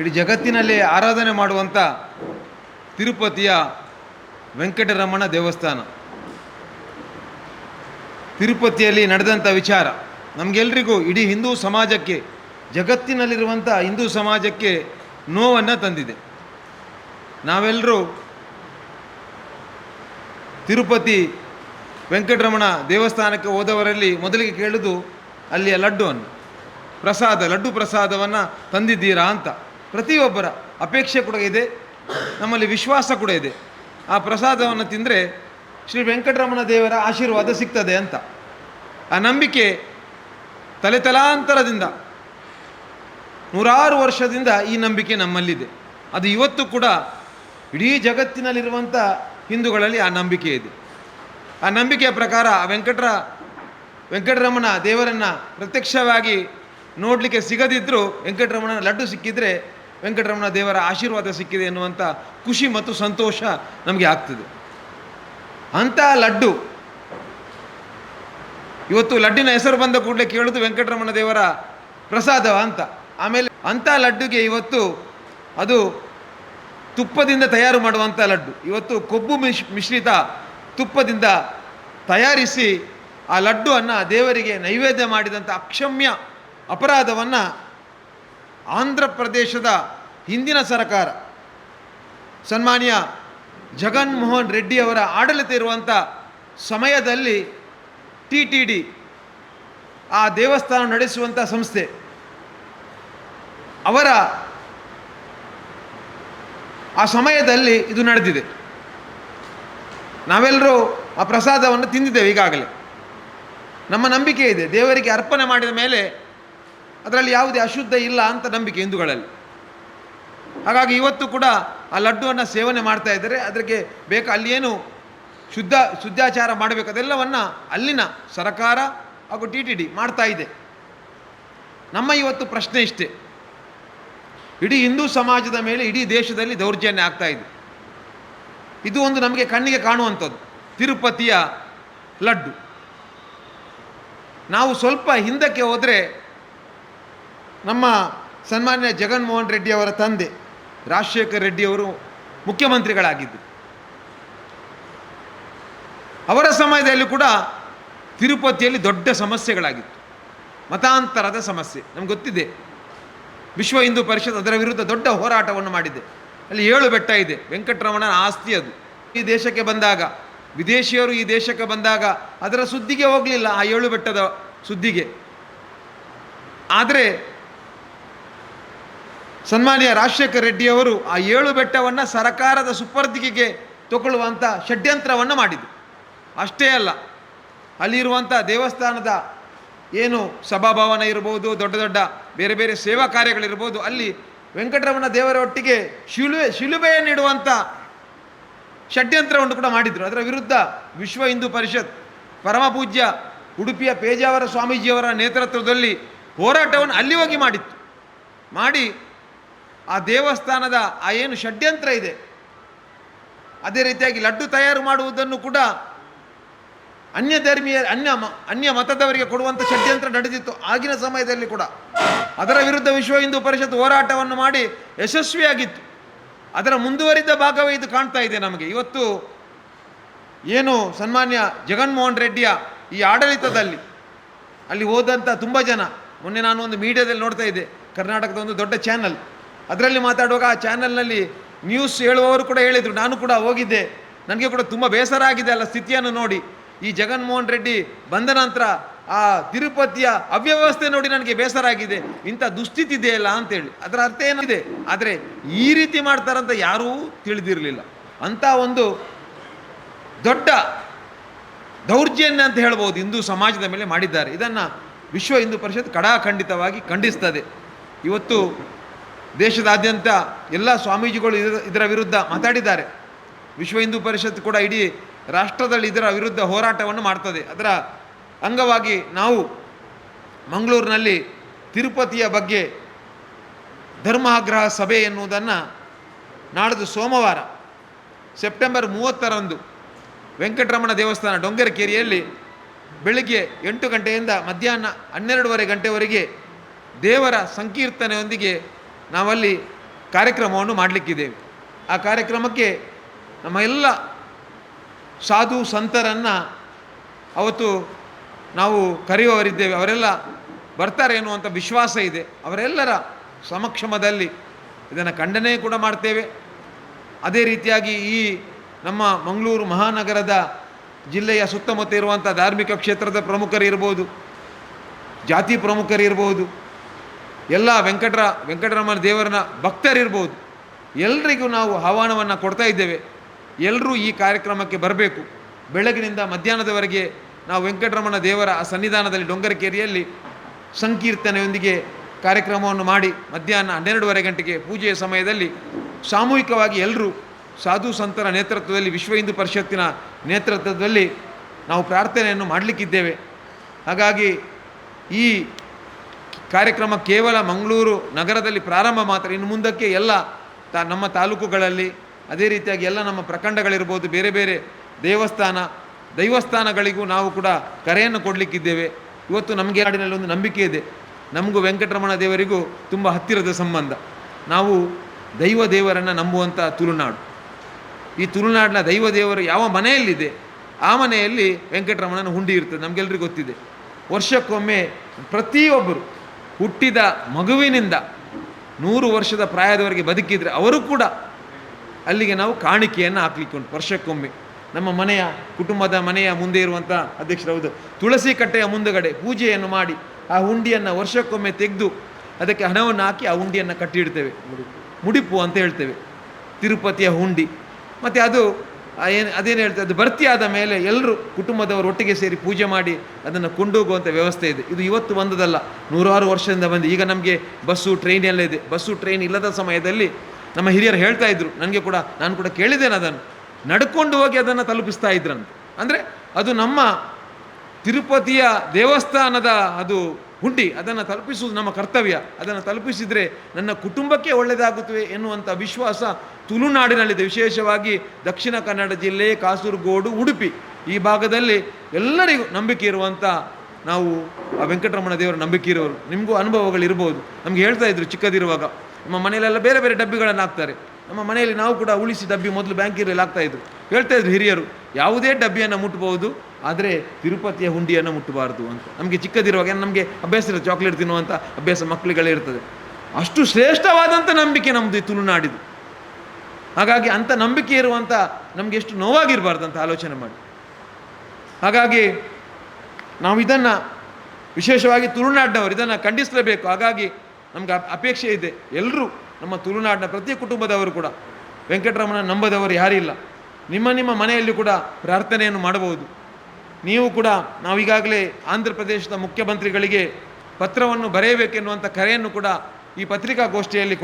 ಇಡೀ ಜಗತ್ತಿನಲ್ಲಿ ಆರಾಧನೆ ಮಾಡುವಂಥ ತಿರುಪತಿಯ ವೆಂಕಟರಮಣ ದೇವಸ್ಥಾನ. ತಿರುಪತಿಯಲ್ಲಿ ನಡೆದಂಥ ವಿಚಾರ. ನಮಗೆಲ್ರಿಗೂ ಇಡೀ ಹಿಂದೂ ಸಮಾಜಕ್ಕೆ ಜಗತ್ತಿನಲ್ಲಿರುವಂಥ ಹಿಂದೂ ಸಮಾಜಕ್ಕೆ ನೋವನ್ನು ತಂದಿದೆ. ನಾವೆಲ್ಲರೂ ತಿರುಪತಿ ವೆಂಕಟರಮಣ ದೇವಸ್ಥಾನಕ್ಕೆ ಹೋದವರಲ್ಲಿ ಮೊದಲಿಗೆ ಕೇಳೋದು ಅಲ್ಲಿಯ ಲಡ್ಡುವನ್ನು ಪ್ರಸಾದ, ಲಡ್ಡು ಪ್ರಸಾದವನ್ನು ತಂದಿದ್ದೀರಾ ಅಂತ. ಪ್ರತಿಯೊಬ್ಬರ ಅಪೇಕ್ಷೆ ಕೂಡ ಇದೆ. ನಮ್ಮಲ್ಲಿ ವಿಶ್ವಾಸ ಕೂಡ ಇದೆ. ಆ ಪ್ರಸಾದವನ್ನು ತಿಂದರೆ ಶ್ರೀ ವೆಂಕಟರಮಣ ದೇವರ ಆಶೀರ್ವಾದ ಸಿಗ್ತದೆ ಅಂತ. ಆ ನಂಬಿಕೆ ತಲೆತಲಾಂತರದಿಂದ ನೂರಾರು ವರ್ಷದಿಂದ ಈ ನಂಬಿಕೆ ನಮ್ಮಲ್ಲಿದೆ. ಅದು ಇವತ್ತು ಕೂಡ ಇಡೀ ಜಗತ್ತಿನಲ್ಲಿರುವಂಥ ಹಿಂದೂಗಳಲ್ಲಿ ಆ ನಂಬಿಕೆ ಇದೆ. ಆ ನಂಬಿಕೆಯ ಪ್ರಕಾರ ವೆಂಕಟರ, ವೆಂಕಟರಮಣ ದೇವರನ್ನು ಪ್ರತ್ಯಕ್ಷವಾಗಿ ನೋಡಲಿಕ್ಕೆ ಸಿಗದಿದ್ದರೂ ವೆಂಕಟರಮಣ ಲಡ್ಡು ಸಿಕ್ಕಿದರೆ ವೆಂಕಟರಮಣ ದೇವರ ಆಶೀರ್ವಾದ ಸಿಕ್ಕಿದೆ ಎನ್ನುವಂಥ ಖುಷಿ ಮತ್ತು ಸಂತೋಷ ನಮಗೆ ಆಗ್ತದೆ. ಅಂಥ ಲಡ್ಡು. ಇವತ್ತು ಲಡ್ಡಿನ ಹೆಸರು ಬಂದ ಕೂಡಲೇ ಕೇಳೋದು ವೆಂಕಟರಮಣ ದೇವರ ಪ್ರಸಾದವ ಅಂತ. ಆಮೇಲೆ ಅಂಥ ಲಡ್ಡುಗೆ ಇವತ್ತು ಅದು ತುಪ್ಪದಿಂದ ತಯಾರು ಮಾಡುವಂಥ ಲಡ್ಡು. ಇವತ್ತು ಕೊಬ್ಬು ಮಿಶ್, ಮಿಶ್ರಿತ ತುಪ್ಪದಿಂದ ತಯಾರಿಸಿ ಆ ಲಡ್ಡುವನ್ನು ದೇವರಿಗೆ ನೈವೇದ್ಯ ಮಾಡಿದಂಥ ಅಕ್ಷಮ್ಯ ಅಪರಾಧವನ್ನು ಆಂಧ್ರ ಪ್ರದೇಶದ ಹಿಂದಿನ ಸರ್ಕಾರ ಸನ್ಮಾನ್ಯ ಜಗನ್ಮೋಹನ್ ರೆಡ್ಡಿಯವರ ಆಡಳಿತ ಇರುವಂಥ ಸಮಯದಲ್ಲಿ ಟಿ ಟಿ ಡಿ, ಆ ದೇವಸ್ಥಾನ ನಡೆಸುವಂಥ ಸಂಸ್ಥೆ. ಅವರ ಆ ಸಮಯದಲ್ಲಿ ಇದು ನಡೆದಿದೆ. ನಾವೆಲ್ಲರೂ ಆ ಪ್ರಸಾದವನ್ನು ತಿಂದಿದ್ದೇವೆ ಈಗಾಗಲೇ. ನಮ್ಮ ನಂಬಿಕೆ ಇದೆ. ದೇವರಿಗೆ ಅರ್ಪಣೆ ಮಾಡಿದ ಮೇಲೆ ಅದರಲ್ಲಿ ಯಾವುದೇ ಅಶುದ್ಧ ಇಲ್ಲ ಅಂತ ನಂಬಿಕೆ ಹಿಂದೂಗಳಲ್ಲಿ. ಹಾಗಾಗಿ ಇವತ್ತು ಕೂಡ ಆ ಲಡ್ಡುವನ್ನು ಸೇವನೆ ಮಾಡ್ತಾ ಇದ್ದಾರೆ. ಅದಕ್ಕೆ ಬೇಕು ಅಲ್ಲಿ ಏನು ಶುದ್ಧ, ಶುದ್ಧಾಚಾರ ಮಾಡಬೇಕು. ಅದೆಲ್ಲವನ್ನು ಅಲ್ಲಿನ ಸರಕಾರ ಹಾಗೂ ಟಿ ಟಿ ಡಿ ಮಾಡ್ತಾ ಇದೆ. ನಮ್ಮ ಇವತ್ತು ಪ್ರಶ್ನೆ ಇಷ್ಟೇ. ಇಡೀ ಹಿಂದೂ ಸಮಾಜದ ಮೇಲೆ ಇಡೀ ದೇಶದಲ್ಲಿ ದೌರ್ಜನ್ಯ ಆಗ್ತಾ ಇದೆ. ಇದು ಒಂದು ನಮಗೆ ಕಣ್ಣಿಗೆ ಕಾಣುವಂಥದ್ದು. ತಿರುಪತಿಯ ಲಡ್ಡು. ನಾವು ಸ್ವಲ್ಪ ಹಿಂದಕ್ಕೆ ಹೋದರೆ ನಮ್ಮ ಸನ್ಮಾನ್ಯ ಜಗನ್ಮೋಹನ್ ರೆಡ್ಡಿ ಅವರ ತಂದೆ ರಾಜಶೇಖರ್ ರೆಡ್ಡಿಯವರು ಮುಖ್ಯಮಂತ್ರಿಗಳಾಗಿದ್ದರು ಅವರ ಸಮಯದಲ್ಲಿ ಕೂಡ ತಿರುಪತಿಯಲ್ಲಿ ದೊಡ್ಡ ಸಮಸ್ಯೆಗಳಾಗಿತ್ತು. ಮತಾಂತರದ ಸಮಸ್ಯೆ, ನಮ್ಗೆ ಗೊತ್ತಿದೆ. ವಿಶ್ವ ಹಿಂದೂ ಪರಿಷತ್ ಅದರ ವಿರುದ್ಧ ದೊಡ್ಡ ಹೋರಾಟವನ್ನು ಮಾಡಿದೆ. ಅಲ್ಲಿ ಏಳು ಬೆಟ್ಟ ಇದೆ, ವೆಂಕಟರಮಣನ ಆಸ್ತಿ ಅದು. ಈ ದೇಶಕ್ಕೆ ಬಂದಾಗ, ವಿದೇಶಿಯರು ಈ ದೇಶಕ್ಕೆ ಬಂದಾಗ ಅದರ ಸುದ್ದಿಗೆ ಹೋಗಲಿಲ್ಲ ಆ ಏಳು ಬೆಟ್ಟದ ಸುದ್ದಿಗೆ. ಆದರೆ ಸನ್ಮಾನ್ಯ ರಾಜಶೇಖರ್ ರೆಡ್ಡಿಯವರು ಆ ಏಳು ಬೆಟ್ಟವನ್ನು ಸರಕಾರದ ಸುಪರ್ದಿಗೆ ತಗೊಳ್ಳುವಂಥ ಷಡ್ಯಂತ್ರವನ್ನು ಮಾಡಿದರು. ಅಷ್ಟೇ ಅಲ್ಲ ಅಲ್ಲಿರುವಂಥ ದೇವಸ್ಥಾನದ ಏನು ಸಭಾಭವನ ಇರ್ಬೋದು, ದೊಡ್ಡ ದೊಡ್ಡ ಬೇರೆ ಬೇರೆ ಸೇವಾ ಕಾರ್ಯಗಳಿರ್ಬೋದು, ಅಲ್ಲಿ ವೆಂಕಟರಮಣ ದೇವರ ಒಟ್ಟಿಗೆ ಶಿಲುಬೆ ಶಿಲುಬೆಯನ್ನಿಡುವಂಥ ಷಡ್ಯಂತ್ರವನ್ನು ಕೂಡ ಮಾಡಿದರು. ಅದರ ವಿರುದ್ಧ ವಿಶ್ವ ಹಿಂದೂ ಪರಿಷತ್, ಪರಮ ಪೂಜ್ಯ ಉಡುಪಿಯ ಪೇಜಾವರ ಸ್ವಾಮೀಜಿಯವರ ನೇತೃತ್ವದಲ್ಲಿ ಹೋರಾಟವನ್ನು ಅಲ್ಲಿ ಹೋಗಿ ಮಾಡಿತ್ತು. ಮಾಡಿ ಆ ದೇವಸ್ಥಾನದ ಆ ಏನು ಷಡ್ಯಂತ್ರ ಇದೆ. ಅದೇ ರೀತಿಯಾಗಿ ಲಡ್ಡು ತಯಾರು ಮಾಡುವುದನ್ನು ಕೂಡ ಅನ್ಯ ಧರ್ಮೀಯ, ಅನ್ಯ ಅನ್ಯ ಮತದವರಿಗೆ ಕೊಡುವಂಥ ಷಡ್ಯಂತ್ರ ನಡೆದಿತ್ತು ಆಗಿನ ಸಮಯದಲ್ಲಿ ಕೂಡ. ಅದರ ವಿರುದ್ಧ ವಿಶ್ವ ಹಿಂದೂ ಪರಿಷತ್ ಹೋರಾಟವನ್ನು ಮಾಡಿ ಯಶಸ್ವಿಯಾಗಿತ್ತು. ಅದರ ಮುಂದುವರಿದ ಭಾಗವೇ ಇದು ಕಾಣ್ತಾ ಇದೆ ನಮಗೆ. ಇವತ್ತು ಏನು ಸನ್ಮಾನ್ಯ ಜಗನ್ಮೋಹನ್ ರೆಡ್ಡಿಯ ಈ ಆಡಳಿತದಲ್ಲಿ ಅಲ್ಲಿ ಹೋದಂಥ ತುಂಬ ಜನ. ಮೊನ್ನೆ ನಾನು ಒಂದು ಮೀಡಿಯಾದಲ್ಲಿ ನೋಡ್ತಾ ಇದ್ದೆ. ಕರ್ನಾಟಕದ ಒಂದು ದೊಡ್ಡ ಚಾನಲ್. ಅದರಲ್ಲಿ ಮಾತಾಡುವಾಗ ಆ ಚಾನಲ್ನಲ್ಲಿ ನ್ಯೂಸ್ ಹೇಳುವವರು ಕೂಡ ಹೇಳಿದರು. ನಾನು ಕೂಡ ಹೋಗಿದ್ದೆ. ನನಗೆ ಕೂಡ ತುಂಬ ಬೇಸರ ಆಗಿದೆ ಅಲ್ಲ ಸ್ಥಿತಿಯನ್ನು ನೋಡಿ. ಈ ಜಗನ್ಮೋಹನ್ ರೆಡ್ಡಿ ಬಂದ ನಂತರ ಆ ತಿರುಪತಿಯ ಅವ್ಯವಸ್ಥೆ ನೋಡಿ ನನಗೆ ಬೇಸರ ಆಗಿದೆ. ಇಂಥ ದುಸ್ಥಿತಿ ಇದೆಯಲ್ಲ ಅಂತೇಳಿ. ಅದರ ಅರ್ಥ ಏನಿದೆ? ಆದರೆ ಈ ರೀತಿ ಮಾಡ್ತಾರಂತ ಯಾರೂ ತಿಳಿದಿರಲಿಲ್ಲ. ಅಂಥ ಒಂದು ದೊಡ್ಡ ದೌರ್ಜನ್ಯ ಅಂತ ಹೇಳ್ಬೋದು ಹಿಂದೂ ಸಮಾಜದ ಮೇಲೆ ಮಾಡಿದ್ದಾರೆ. ಇದನ್ನು ವಿಶ್ವ ಹಿಂದೂ ಪರಿಷತ್ ಕಡಾಖಂಡಿತವಾಗಿ ಖಂಡಿಸ್ತದೆ. ಇವತ್ತು ದೇಶದಾದ್ಯಂತ ಎಲ್ಲ ಸ್ವಾಮೀಜಿಗಳು ಇದರ ವಿರುದ್ಧ ಮಾತಾಡಿದ್ದಾರೆ. ವಿಶ್ವ ಹಿಂದೂ ಪರಿಷತ್ ಕೂಡ ಇಡೀ ರಾಷ್ಟ್ರದಲ್ಲಿ ಇದರ ವಿರುದ್ಧ ಹೋರಾಟವನ್ನು ಮಾಡ್ತದೆ. ಅದರ ಅಂಗವಾಗಿ ನಾವು ಮಂಗಳೂರಿನಲ್ಲಿ ತಿರುಪತಿಯ ಬಗ್ಗೆ ಧರ್ಮಾಗ್ರಹ ಸಭೆ ಎನ್ನುವುದನ್ನು ನಾಡಿದ್ದು ಸೋಮವಾರ, ಸೆಪ್ಟೆಂಬರ್ ಮೂವತ್ತರಂದು ವೆಂಕಟರಮಣ ದೇವಸ್ಥಾನ ಡೊಂಗರಕೇರಿಯಲ್ಲಿ ಬೆಳಗ್ಗೆ ಎಂಟು ಗಂಟೆಯಿಂದ ಮಧ್ಯಾಹ್ನ ಹನ್ನೆರಡೂವರೆ ಗಂಟೆವರೆಗೆ ದೇವರ ಸಂಕೀರ್ತನೆಯೊಂದಿಗೆ ನಾವಲ್ಲಿ ಕಾರ್ಯಕ್ರಮವನ್ನು ಮಾಡಲಿಕ್ಕಿದ್ದೇವೆ. ಆ ಕಾರ್ಯಕ್ರಮಕ್ಕೆ ನಮ್ಮ ಎಲ್ಲ ಸಾಧು ಸಂತರನ್ನು ಅವತ್ತು ನಾವು ಕರೆಯುವವರಿದ್ದೇವೆ. ಅವರೆಲ್ಲ ಬರ್ತಾರೆ ಎನ್ನುವಂಥ ವಿಶ್ವಾಸ ಇದೆ. ಅವರೆಲ್ಲರ ಸಮಕ್ಷಮದಲ್ಲಿ ಇದನ್ನು ಖಂಡನೆ ಕೂಡ ಮಾಡ್ತೇವೆ. ಅದೇ ರೀತಿಯಾಗಿ ಈ ನಮ್ಮ ಮಂಗಳೂರು ಮಹಾನಗರದ ಜಿಲ್ಲೆಯ ಸುತ್ತಮುತ್ತ ಇರುವಂಥ ಧಾರ್ಮಿಕ ಕ್ಷೇತ್ರದ ಪ್ರಮುಖರಿರ್ಬೋದು, ಜಾತಿ ಪ್ರಮುಖರಿರ್ಬೋದು ಎಲ್ಲ ವೆಂಕಟರ, ವೆಂಕಟರಮಣ ದೇವರನ ಭಕ್ತರಿರ್ಬೋದು. ಎಲ್ರಿಗೂ ನಾವು ಆಹ್ವಾನವನ್ನು ಕೊಡ್ತಾ ಇದ್ದೇವೆ. ಎಲ್ಲರೂ ಈ ಕಾರ್ಯಕ್ರಮಕ್ಕೆ ಬರಬೇಕು. ಬೆಳಗಿನಿಂದ ಮಧ್ಯಾಹ್ನದವರೆಗೆ ನಾವು ವೆಂಕಟರಮಣ ದೇವರ ಆ ಸನ್ನಿಧಾನದಲ್ಲಿ ಡೊಂಗರಕೇರಿಯಲ್ಲಿ ಸಂಕೀರ್ತನೆಯೊಂದಿಗೆ ಕಾರ್ಯಕ್ರಮವನ್ನು ಮಾಡಿ ಮಧ್ಯಾಹ್ನ ಹನ್ನೆರಡೂವರೆ ಗಂಟೆಗೆ ಪೂಜೆಯ ಸಮಯದಲ್ಲಿ ಸಾಮೂಹಿಕವಾಗಿ ಎಲ್ಲರೂ ಸಾಧು ಸಂತರ ನೇತೃತ್ವದಲ್ಲಿ ವಿಶ್ವ ಹಿಂದೂ ಪರಿಷತ್ತಿನ ನೇತೃತ್ವದಲ್ಲಿ ನಾವು ಪ್ರಾರ್ಥನೆಯನ್ನು ಮಾಡಲಿಕ್ಕಿದ್ದೇವೆ. ಹಾಗಾಗಿ ಈ ಕಾರ್ಯಕ್ರಮ ಕೇವಲ ಮಂಗಳೂರು ನಗರದಲ್ಲಿ ಪ್ರಾರಂಭ ಮಾತ್ರ, ಇನ್ನು ಮುಂದಕ್ಕೆ ಎಲ್ಲ ತಾ, ನಮ್ಮ ತಾಲೂಕುಗಳಲ್ಲಿ ಅದೇ ರೀತಿಯಾಗಿ ಎಲ್ಲ ನಮ್ಮ ಪ್ರಖಂಡಗಳಿರ್ಬೋದು, ಬೇರೆ ಬೇರೆ ದೇವಸ್ಥಾನ, ದೈವಸ್ಥಾನಗಳಿಗೂ ನಾವು ಕೂಡ ಕರೆಯನ್ನು ಕೊಡಲಿಕ್ಕಿದ್ದೇವೆ. ಇವತ್ತು ನಮಗೆ ನಾಡಿನಲ್ಲಿ ಒಂದು ನಂಬಿಕೆ ಇದೆ. ನಮಗೂ ವೆಂಕಟರಮಣ ದೇವರಿಗೂ ತುಂಬ ಹತ್ತಿರದ ಸಂಬಂಧ. ನಾವು ದೈವ ದೇವರನ್ನು ನಂಬುವಂಥ ತುಳುನಾಡು. ಈ ತುಳುನಾಡಿನ ದೈವ ದೇವರು ಯಾವ ಮನೆಯಲ್ಲಿದೆ, ಆ ಮನೆಯಲ್ಲಿ ವೆಂಕಟರಮಣನ ಹುಂಡಿ ಇರ್ತದೆ ನಮಗೆಲ್ಲರಿಗೂ ಗೊತ್ತಿದೆ. ವರ್ಷಕ್ಕೊಮ್ಮೆ ಪ್ರತಿಯೊಬ್ಬರು ಹುಟ್ಟಿದ ಮಗುವಿನಿಂದ ನೂರು ವರ್ಷದ ಪ್ರಾಯದವರೆಗೆ ಬದುಕಿದರೆ ಅವರು ಕೂಡ ಅಲ್ಲಿಗೆ ನಾವು ಕಾಣಿಕೆಯನ್ನು ಹಾಕ್ಲಿಕ್ಕೆ ಉಂಟು ವರ್ಷಕ್ಕೊಮ್ಮೆ. ನಮ್ಮ ಮನೆಯ ಕುಟುಂಬದ ಮನೆಯ ಮುಂದೆ ಇರುವಂಥ ಅಧ್ಯಕ್ಷರು ಹೌದು, ತುಳಸಿ ಕಟ್ಟೆಯ ಮುಂದುಗಡೆ ಪೂಜೆಯನ್ನು ಮಾಡಿ ಆ ಹುಂಡಿಯನ್ನು ವರ್ಷಕ್ಕೊಮ್ಮೆ ತೆಗೆದು ಅದಕ್ಕೆ ಹಣವನ್ನು ಹಾಕಿ ಆ ಹುಂಡಿಯನ್ನು ಕಟ್ಟಿಡ್ತೇವೆ. ಮುಡಿಪು ಅಂತ ಹೇಳ್ತೇವೆ. ತಿರುಪತಿಯ ಹುಂಡಿ. ಮತ್ತು ಅದು ಏನು, ಅದೇನು ಹೇಳ್ತಾರೆ, ಅದು ಭರ್ತಿ ಮೇಲೆ ಎಲ್ಲರೂ ಕುಟುಂಬದವರು ಒಟ್ಟಿಗೆ ಸೇರಿ ಪೂಜೆ ಮಾಡಿ ಅದನ್ನು ಕೊಂಡೋಗುವಂಥ ವ್ಯವಸ್ಥೆ ಇದೆ. ಇದು ಇವತ್ತು ಬಂದದಲ್ಲ, ನೂರಾರು ವರ್ಷದಿಂದ ಬಂದು. ಈಗ ನಮಗೆ ಬಸ್ಸು ಟ್ರೈನ್ ಎಲ್ಲ ಇದೆ. ಬಸ್ಸು ಟ್ರೈನ್ ಇಲ್ಲದ ಸಮಯದಲ್ಲಿ ನಮ್ಮ ಹಿರಿಯರು ಹೇಳ್ತಾ ಇದ್ರು. ನನಗೆ ಕೂಡ, ನಾನು ಕೂಡ ಕೇಳಿದ್ದೇನೆ ಅದನ್ನು. ನಡ್ಕೊಂಡು ಹೋಗಿ ಅದನ್ನು ತಲುಪಿಸ್ತಾ ಇದ್ರಂತ. ಅಂದರೆ ಅದು ನಮ್ಮ ತಿರುಪತಿಯ ದೇವಸ್ಥಾನದ ಅದು ಹುಂಡಿ, ಅದನ್ನು ತಲುಪಿಸುವುದು ನಮ್ಮ ಕರ್ತವ್ಯ. ಅದನ್ನು ತಲುಪಿಸಿದರೆ ನನ್ನ ಕುಟುಂಬಕ್ಕೆ ಒಳ್ಳೆಯದಾಗುತ್ತವೆ ಎನ್ನುವಂಥ ವಿಶ್ವಾಸ ತುಳುನಾಡಿನಲ್ಲಿದೆ ವಿಶೇಷವಾಗಿ ದಕ್ಷಿಣ ಕನ್ನಡ ಜಿಲ್ಲೆ ಕಾಸರಗೋಡು ಉಡುಪಿ. ಈ ಭಾಗದಲ್ಲಿ ಎಲ್ಲರಿಗೂ ನಂಬಿಕೆ ಇರುವಂಥ ನಾವು ಆ ವೆಂಕಟರಮಣ ದೇವರ ನಂಬಿಕೆ ಇರೋರು. ನಿಮಗೂ ಅನುಭವಗಳಿರ್ಬೋದು. ನಮ್ಗೆ ಹೇಳ್ತಾ ಇದ್ರು ಚಿಕ್ಕದಿರುವಾಗ. ನಮ್ಮ ಮನೆಯಲ್ಲೆಲ್ಲ ಬೇರೆ ಬೇರೆ ಡಬ್ಬಿಗಳನ್ನು ಹಾಕ್ತಾರೆ. ನಮ್ಮ ಮನೆಯಲ್ಲಿ ನಾವು ಕೂಡ ಉಳಿಸಿ ಡಬ್ಬಿ ಮೊದಲು ಬ್ಯಾಂಕಿರಲ್ಲಿ ಹಾಕ್ತಾ ಇದ್ರು. ಹೇಳ್ತಾ ಇದ್ರು ಹಿರಿಯರು, ಯಾವುದೇ ಡಬ್ಬಿಯನ್ನು ಮುಟ್ಬೋದು ಆದರೆ ತಿರುಪತಿಯ ಹುಂಡಿಯನ್ನು ಮುಟ್ಟಬಾರ್ದು ಅಂತ. ನಮಗೆ ಚಿಕ್ಕದಿರುವಾಗ ನಮಗೆ ಅಭ್ಯಾಸ ಇರುತ್ತೆ ಚಾಕ್ಲೇಟ್ ತಿನ್ನುವಂಥ ಅಭ್ಯಾಸ ಮಕ್ಕಳುಗಳೇ ಇರ್ತದೆ. ಅಷ್ಟು ಶ್ರೇಷ್ಠವಾದಂಥ ನಂಬಿಕೆ ನಮ್ಮದು ಈ ತುಳುನಾಡಿದು. ಹಾಗಾಗಿ ಅಂಥ ನಂಬಿಕೆ ಇರುವಂಥ ನಮಗೆ ಎಷ್ಟು ನೋವಾಗಿರಬಾರ್ದು ಅಂತ ಆಲೋಚನೆ ಮಾಡಿ. ಹಾಗಾಗಿ ನಾವು ಇದನ್ನು ವಿಶೇಷವಾಗಿ ತುಳುನಾಡಿನವರು ಇದನ್ನು ಖಂಡಿಸಲೇಬೇಕು. ಹಾಗಾಗಿ ನಮ್ಗೆ ಅಪೇಕ್ಷೆ ಇದೆ. ಎಲ್ಲರೂ ನಮ್ಮ ತುಳುನಾಡಿನ ಪ್ರತಿ ಕುಟುಂಬದವರು ಕೂಡ, ವೆಂಕಟರಮಣ ನಂಬದವರು ಯಾರಿಲ್ಲ. ನಿಮ್ಮ ನಿಮ್ಮ ಮನೆಯಲ್ಲಿ ಕೂಡ ಪ್ರಾರ್ಥನೆಯನ್ನು ಮಾಡಬಹುದು. ನೀವು ಕೂಡ ನಾವೀಗಾಗಲೇ ಆಂಧ್ರ ಪ್ರದೇಶದ ಮುಖ್ಯಮಂತ್ರಿಗಳಿಗೆ ಪತ್ರವನ್ನು ಬರೆಯಬೇಕೆನ್ನುವಂಥ ಕರೆಯನ್ನು ಕೂಡ ಈ ಪತ್ರಿಕಾಗೋಷ್ಠಿಯಲ್ಲಿ